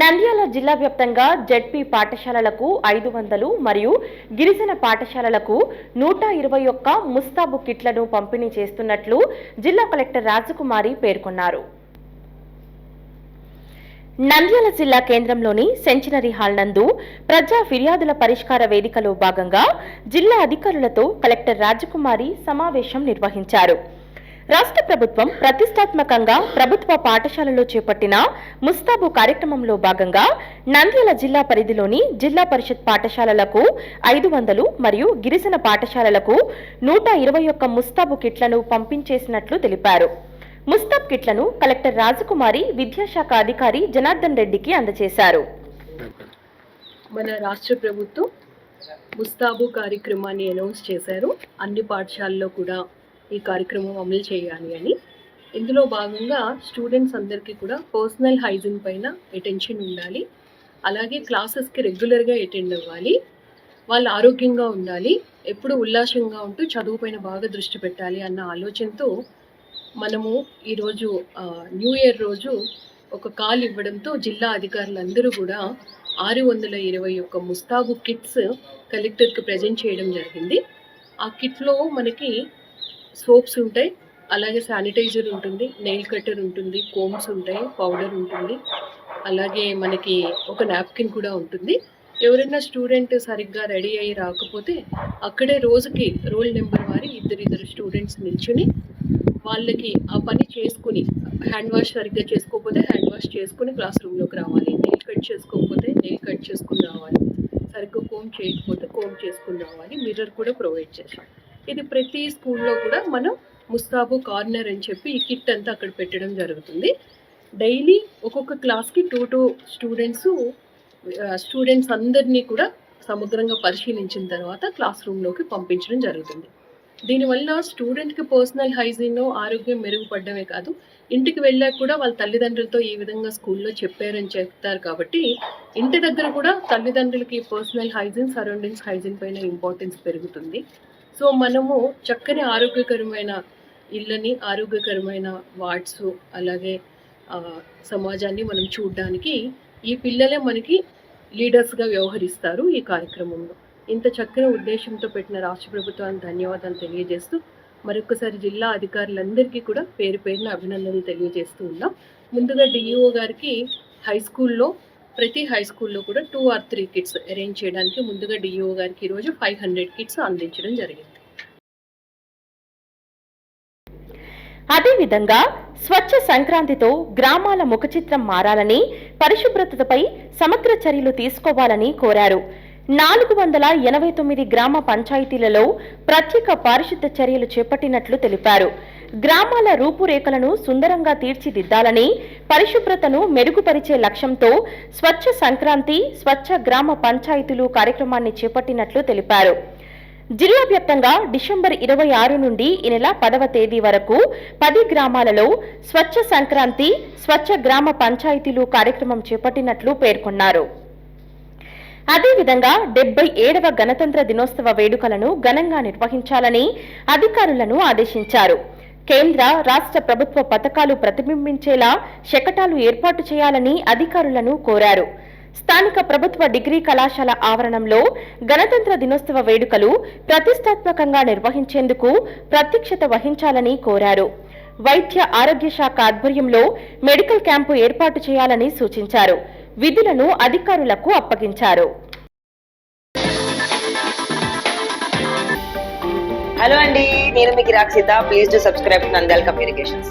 నంద్యాల జిల్లా వ్యాప్తంగా జడ్పీ పాఠశాలలకు ఐదు వందలు మరియు గిరిజన పాఠశాలలకు నూట ఇరవై ఒక్క ముస్తాబు కిట్లను పంపిణీ చేస్తున్నట్లు జిల్లా కలెక్టర్ రాజకుమారి పేర్కొన్నారు. నంద్యాల జిల్లా కేంద్రంలోని సెంచినరీ హాల్ నందు ప్రజా ఫిర్యాదుల పరిష్కార వేదికలో భాగంగా జిల్లా అధికారులతో కలెక్టర్ రాజకుమారి సమావేశం నిర్వహించారు. రాష్ట్ర ప్రభుత్వం ప్రతిష్టాత్మకంగా ప్రభుత్వ పాఠశాలలో చేపట్టిన ముస్తాబు కార్యక్రమంలో భాగంగా నంద్యాల జిల్లా పరిధిలోని జిల్లా పరిషత్ పాఠశాలలకు ఐదు వందలు మరియు గిరిజన పాఠశాలలకు నూట ఇరవై ఒక్క ముస్తాబు కిట్లను పంపించేసినట్లు తెలిపారు. ముస్తాబ్ కిట్లను కలెక్టర్ రాజకుమారి విద్యాశాఖ అధికారి జనార్దన్ రెడ్డికి అందజేశారు. మన రాష్ట్ర ప్రభుత్వం ముస్తాబు కార్యక్రమాన్ని అనౌన్స్ చేశారు. అన్ని పాఠశాలల్లో కూడా ఈ కార్యక్రమం అమలు చేయాలి అని. ఇందులో భాగంగా స్టూడెంట్స్ అందరికీ కూడా పర్సనల్ హైజీన్ పైన అటెన్షన్ ఉండాలి. అలాగే క్లాసెస్కి రెగ్యులర్గా అటెండ్ అవ్వాలి. వాళ్ళు ఆరోగ్యంగా ఉండాలి. ఎప్పుడు ఉల్లాసంగా ఉంటూ చదువుపైన బాగా దృష్టి పెట్టాలి అన్న ఆలోచనతో మనము ఈరోజు న్యూ ఇయర్ రోజు ఒక కాల్ ఇవ్వడంతో జిల్లా అధికారులందరూ కూడా ఆరు వందల ఇరవై ఒక్క ముస్తాబు కిట్స్ కలెక్టర్కి ప్రజెంట్ చేయడం జరిగింది. ఆ కిట్లో మనకి సోప్స్ ఉంటాయి అలాగే శానిటైజర్ ఉంటుంది నెయిల్ కట్టర్ ఉంటుంది కోమ్స్ ఉంటాయి పౌడర్ ఉంటుంది. అలాగే మనకి ఒక నాప్కిన్ కూడా ఉంటుంది. ఎవరైనా స్టూడెంట్ సరిగ్గా రెడీ అయ్యి రాకపోతే అక్కడే రోజుకి రోల్ నెంబర్ వారి ఇద్దరు ఇద్దరు స్టూడెంట్స్ నిల్చుని వాళ్ళకి ఆ పని చేసుకుని హ్యాండ్ వాష్ సరిగ్గా చేసుకోకపోతే హ్యాండ్ వాష్ చేసుకుని క్లాస్ రూమ్లోకి రావాలి. నెయిల్ కట్ చేసుకోకపోతే నెయిల్ కట్ చేసుకుని రావాలి. సరిగ్గా కోమ్ చేయకపోతే కోమ్ చేసుకుని రావాలి. మిర్రర్ కూడా ప్రొవైడ్ చేశాం ఇది ప్రతి స్కూల్లో కూడా మనం ముస్తాబు కార్నర్ అని చెప్పి ఈ కిట్ అంతా అక్కడ పెట్టడం జరుగుతుంది. డైలీ ఒక్కొక్క క్లాస్కి టూ టూ స్టూడెంట్స్ స్టూడెంట్స్ అందరినీ కూడా సమగ్రంగా పరిశీలించిన తర్వాత క్లాస్ రూమ్లోకి పంపించడం జరుగుతుంది. దీనివల్ల స్టూడెంట్కి పర్సనల్ హైజీన్ ఆరోగ్యం మెరుగుపడడమే కాదు ఇంటికి వెళ్ళాక కూడా వాళ్ళ తల్లిదండ్రులతో ఈ విధంగా స్కూల్లో చెప్పారని చెప్తారు కాబట్టి ఇంటి దగ్గర కూడా తల్లిదండ్రులకి పర్సనల్ హైజీన్ సరౌండింగ్స్ హైజీన్ పైన ఇంపార్టెన్స్ పెరుగుతుంది. సో మనము చక్కని ఆరోగ్యకరమైన ఇళ్ళని ఆరోగ్యకరమైన వార్డ్స్ అలాగే సమాజాన్ని మనం చూడడానికి ఈ పిల్లలే మనకి లీడర్స్గా వ్యవహరిస్తారు ఈ కార్యక్రమంలో. ఇంత చక్కని ఉద్దేశంతో పెట్టిన రాష్ట్ర ప్రభుత్వానికి ధన్యవాదాలు తెలియజేస్తూ మరొకసారి జిల్లా అధికారులందరికీ కూడా పేరు పేరున అభినందనలు తెలియజేస్తూ ఉన్నాం. ముందుగా డిఈఓ గారికి హై స్కూల్లో ప్రతి హై స్కూల్లో కూడా two or three kits arrange చేయడానికి ముందుగా డిఈఓ గారికి ఈరోజు ఫైవ్ హండ్రెడ్ కిట్స్ అందించడం జరిగింది. అదేవిధంగా స్వచ్ఛ సంక్రాంతితో గ్రామాల ముఖచిత్రం మారాలని పరిశుభ్రతపై సమగ్ర చర్యలు తీసుకోవాలని కోరారు. నాలుగు వందల ఎనభై తొమ్మిది గ్రామ పంచాయతీలలో ప్రత్యేక పారిశుద్ధ చర్యలు చేపట్టినట్లు తెలిపారు. గ్రామాల రూపురేఖలను సుందరంగా తీర్చిదిద్దాలని పరిశుభ్రతను మెరుగుపరిచే లక్ష్యంతో స్వచ్ఛ సంక్రాంతి స్వచ్ఛ గ్రామ పంచాయతీలు కార్యక్రమాన్ని చేపట్టినట్లు తెలిపారు. జిల్లా వ్యాప్తంగా డిసెంబర్ ఇరవై ఆరు నుండి ఈ నెల పదవ తేదీ వరకు పది గ్రామాలలో స్వచ్ఛ సంక్రాంతి స్వచ్ఛ గ్రామ పంచాయతీలు కార్యక్రమం చేపట్టినట్లు పేర్కొన్నారు. అదేవిధంగా డెబ్బై ఏడవ గణతంత్ర దినోత్సవ వేడుకలను ఘనంగా నిర్వహించాలని అధికారులను ఆదేశించారు. కేంద్ర రాష్ట్ర ప్రభుత్వ పథకాలు ప్రతిబింబించేలా శకటాలు ఏర్పాటు చేయాలని అధికారులను కోరారు. స్థానిక ప్రభుత్వ డిగ్రీ కళాశాల ఆవరణంలో గణతంత్ర దినోత్సవ వేడుకలు ప్రతిష్టాత్మకంగా నిర్వహించేందుకు ప్రత్యక్షత వహించాలని కోరారు. వైద్య ఆరోగ్య శాఖ ఆధ్వర్యంలో మెడికల్ క్యాంపు ఏర్పాటు చేయాలని సూచించారు. విధులను అధికారులకు అప్పగించారు. హలో అండి నేను మీకు Rakshita please to subscribe Nandal communications.